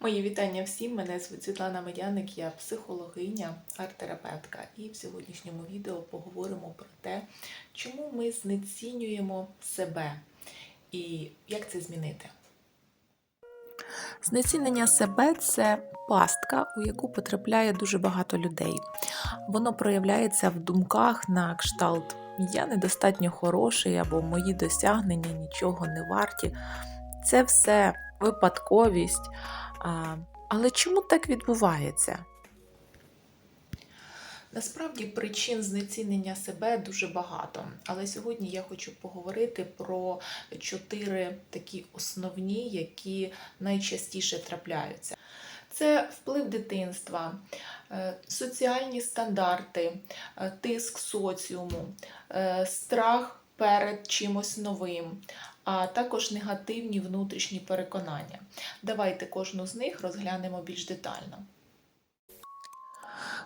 Мої вітання всім. Мене звуть Світлана Медяник, я психологиня, арт-терапевтка. І в сьогоднішньому відео поговоримо про те, чому ми знецінюємо себе і як це змінити. Знецінення себе це пастка, у яку потрапляє дуже багато людей. Воно проявляється в думках на кшталт Я недостатньо хороший або мої досягнення нічого не варті. Це все випадковість. Але чому так відбувається? Насправді причин знецінення себе дуже багато. Але сьогодні я хочу поговорити про чотири такі основні, які найчастіше трапляються. Це вплив дитинства, е, соціальні стандарти, е, тиск соціуму, е, страх перед чимось новим, а також негативні внутрішні переконання. Давайте кожну з них розглянемо більш детально.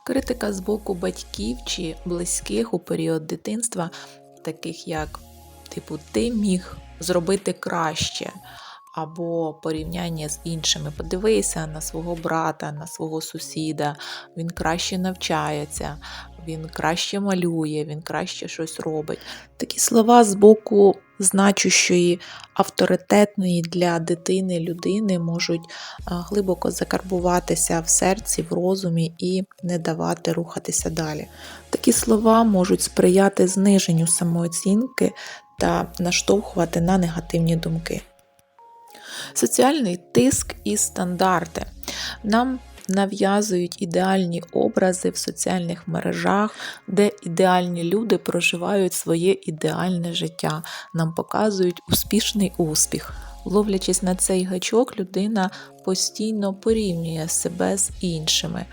Критика з боку батьків чи близьких у період дитинства, таких як, типу, ти міг зробити краще, або порівняння з іншими. Подивися на свого брата, на свого сусіда, він краще навчається, він краще малює, він краще щось робить. Такі слова з боку значущої, авторитетної для дитини людини можуть глибоко закарбуватися в серці, в розумі і не давати рухатися далі. Такі слова можуть сприяти зниженню самооцінки та наштовхувати на негативні думки. Соціальний тиск і стандарти. Нам нав'язують ідеальні образи в соціальних мережах, де ідеальні люди проживають своє ідеальне життя, нам показують успішний успіх. Ловлячись на цей гачок, людина постійно порівнює себе з іншими.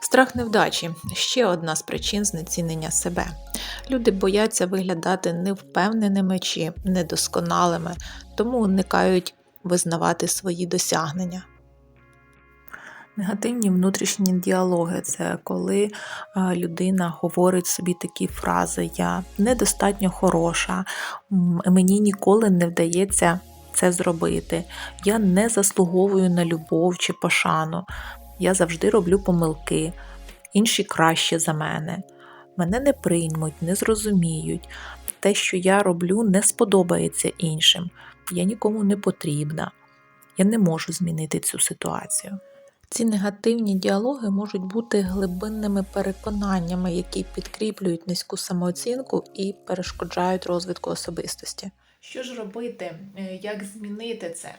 Страх невдачі ще одна з причин знецінення себе. Люди бояться виглядати невпевненими чи недосконалими, тому уникають визнавати свої досягнення. Негативні внутрішні діалоги це коли людина говорить собі такі фрази: Я недостатньо хороша, мені ніколи не вдається це зробити, я не заслуговую на любов чи пошану, я завжди роблю помилки, інші краще за мене. Мене не приймуть, не зрозуміють. Те, що я роблю, не сподобається іншим. Я нікому не потрібна. Я не можу змінити цю ситуацію. Ці негативні діалоги можуть бути глибинними переконаннями, які підкріплюють низьку самооцінку і перешкоджають розвитку особистості. Що ж робити, е, як змінити це?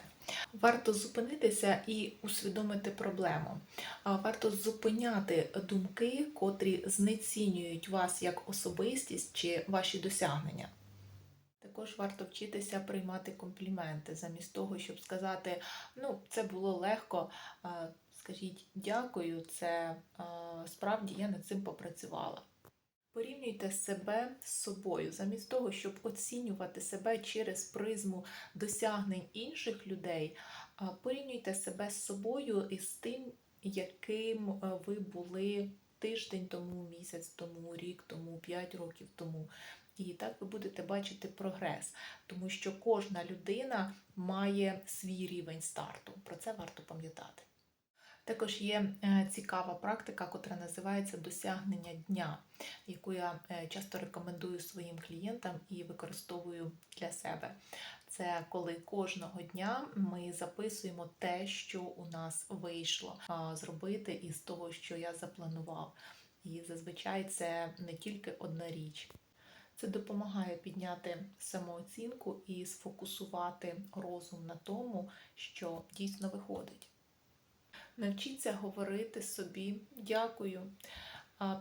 Варто зупинитися і усвідомити проблему. Варто зупиняти думки, котрі знецінюють вас як особистість чи ваші досягнення. Також варто вчитися приймати компліменти, замість того, щоб сказати, ну, це було легко, скажіть дякую, це справді я над цим попрацювала. Порівнюйте себе з собою, замість того, щоб оцінювати себе через призму досягнень інших людей, порівнюйте себе з собою і з тим, яким ви були тиждень тому, місяць тому, рік тому, п'ять років тому. І так ви будете бачити прогрес, тому що кожна людина має свій рівень старту. Про це варто пам'ятати. Також є е, цікава практика, котра називається досягнення дня, яку я е, часто рекомендую своїм клієнтам і використовую для себе. Це коли кожного дня ми записуємо те, що у нас вийшло зробити із того, що я запланував. І зазвичай це не тільки одна річ. Це допомагає підняти самооцінку і сфокусувати розум на тому, що дійсно виходить. Навчіться говорити собі дякую.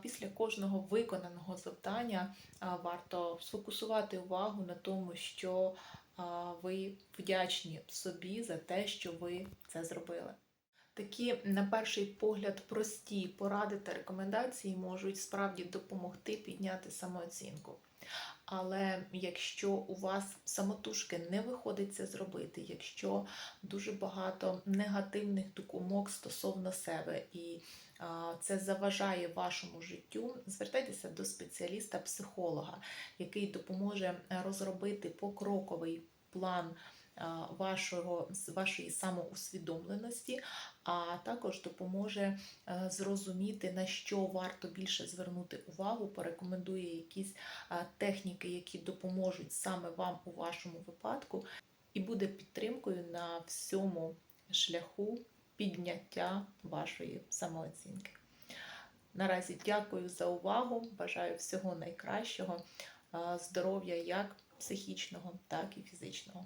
Після кожного виконаного завдання варто сфокусувати увагу на тому, що ви вдячні собі за те, що ви це зробили. Такі, на перший погляд, прості поради та рекомендації можуть справді допомогти підняти самооцінку. Але якщо у вас самотужки не виходить це зробити, якщо дуже багато негативних думок стосовно себе і це заважає вашому життю, звертайтеся до спеціаліста-психолога, який допоможе розробити покроковий план вашого, вашої самоусвідомленості, а також допоможе е, зрозуміти, на що варто більше звернути увагу, порекомендує якісь е, техніки, які допоможуть саме вам у вашому випадку, і буде підтримкою на всьому шляху підняття вашої самооцінки. Наразі дякую за увагу. Бажаю всього найкращого, е, здоров'я як психічного, так і фізичного.